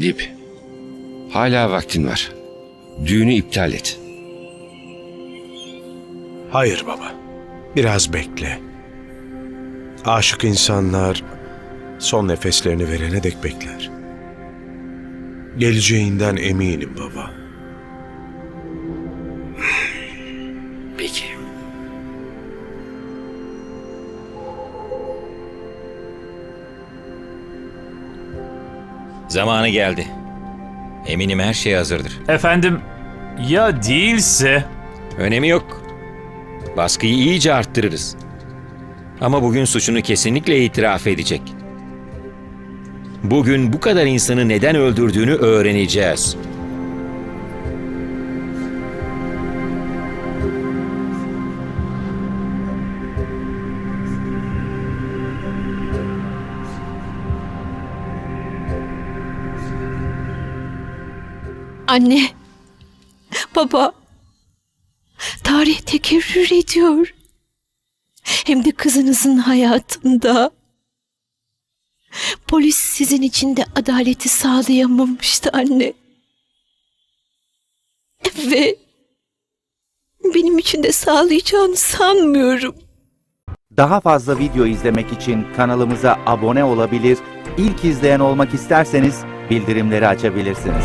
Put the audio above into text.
Dip. Hala vaktin var. Düğünü iptal et. Hayır baba. Biraz bekle. Aşık insanlar son nefeslerini verene dek bekler. Geleceğinden eminim baba. Zamanı geldi. Eminim her şey hazırdır. Efendim, ya değilse... Önemi yok. Baskıyı iyice arttırırız. Ama bugün suçunu kesinlikle itiraf edecek. Bugün bu kadar insanı neden öldürdüğünü öğreneceğiz. Anne, baba, tarih tekerrür ediyor. Hem de kızınızın hayatında. Polis sizin için de adaleti sağlayamamıştı anne. Ve benim için de sağlayacağını sanmıyorum. Daha fazla video izlemek için kanalımıza abone olabilir, ilk izleyen olmak isterseniz bildirimleri açabilirsiniz.